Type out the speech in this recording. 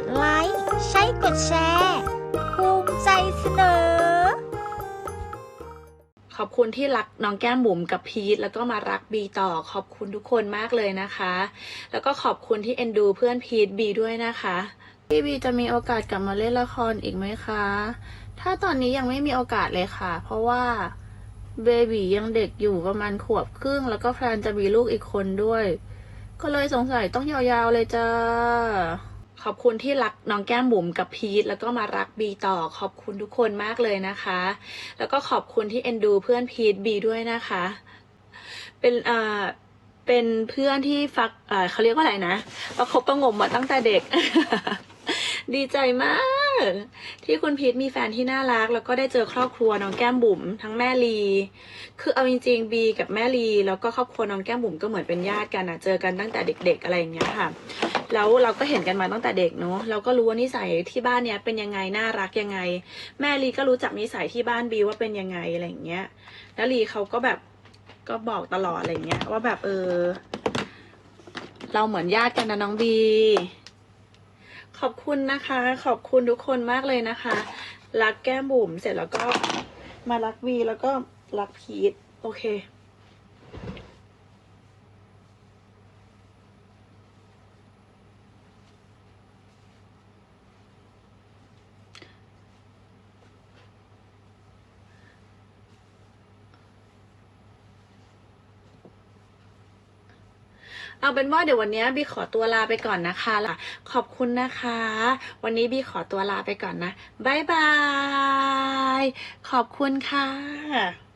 ดแชร์ภูมิใจเสนอ ขอบคุณที่รักน้องแก้มบุ๋มกับพีทแล้วก็มารักบีต่อขอบคุณทุกคนมากเลยนะคะ แล้วก็ขอบคุณที่เอ็นดูเพื่อนพีทบีด้วยนะคะพี่บีจะมีโอกาสกลับมาเล่นละครอีกไหมคะ ถ้าตอนนี้ยังไม่มีโอกาสเลยค่ะ เพราะว่าเบบียังเด็กอยู่ประมาณขวบครึ่ง แล้วก็แพลนจะมีลูกอีกคนด้วย ก็เลยสงสัยต้องยาวๆเลยจ้า อบคุณที่รักน้องแก้มบุ๋มกับพีทแล้วก็มารักบีต่อขอบคุณทุกคนมากเลยนะคะ แล้วก็ขอบคุณที่เอ็นดูเพื่อนพีทบีด้วยนะคะ เป็นเอ่อเป็นเพื่อนที่ฟักเอ่อเขาเรียกว่าอะไรนะประคบประงมมาตั้งแต่เด็ก ดีใจมาก ที่คุณพีทมีแฟนที่น่ารัก แล้วก็ได้เจอครอบครัวน้องแก้มบุ๋มทั้งแม่ลี คือเอาจริงๆบีกับแม่ลี แล้วก็ครอบครัวน้องแก้มบุ๋มก็เหมือนเป็นญาติกันอะเจอกันตั้งแต่เด็ก ๆ อะไรอย่างเงี้ยค่ะ แล้วเราก็เห็นกันมาตั้งแต่เด็กเนาะเราก็รู้ว่านิสัยที่บ้านเนี้ยเป็นยังไงน่ารักยังไง แม่ลีก็รู้จักนิสัยที่บ้านบีว่าเป็นยังไงอะไรอย่างเงี้ย แล้วลีเขาก็แบบก็บอกตลอดอะไรเงี้ยว่าแบบเออ เราเหมือนญาติกันนะน้องบี ขอบคุณนะคะ ขอบคุณทุกคนมากเลยนะคะ รักแก้มบุ๋มเสร็จแล้วก็มารักวีแล้วก็รักพีทโอเค เอาเป็นว่าเดี๋ยววันนี้บีขอตัวลาไปก่อนนะคะล่ะขอบคุณนะคะ วันนี้บีขอตัวลาไปก่อนนะบายบาย ขอบคุณค่ะ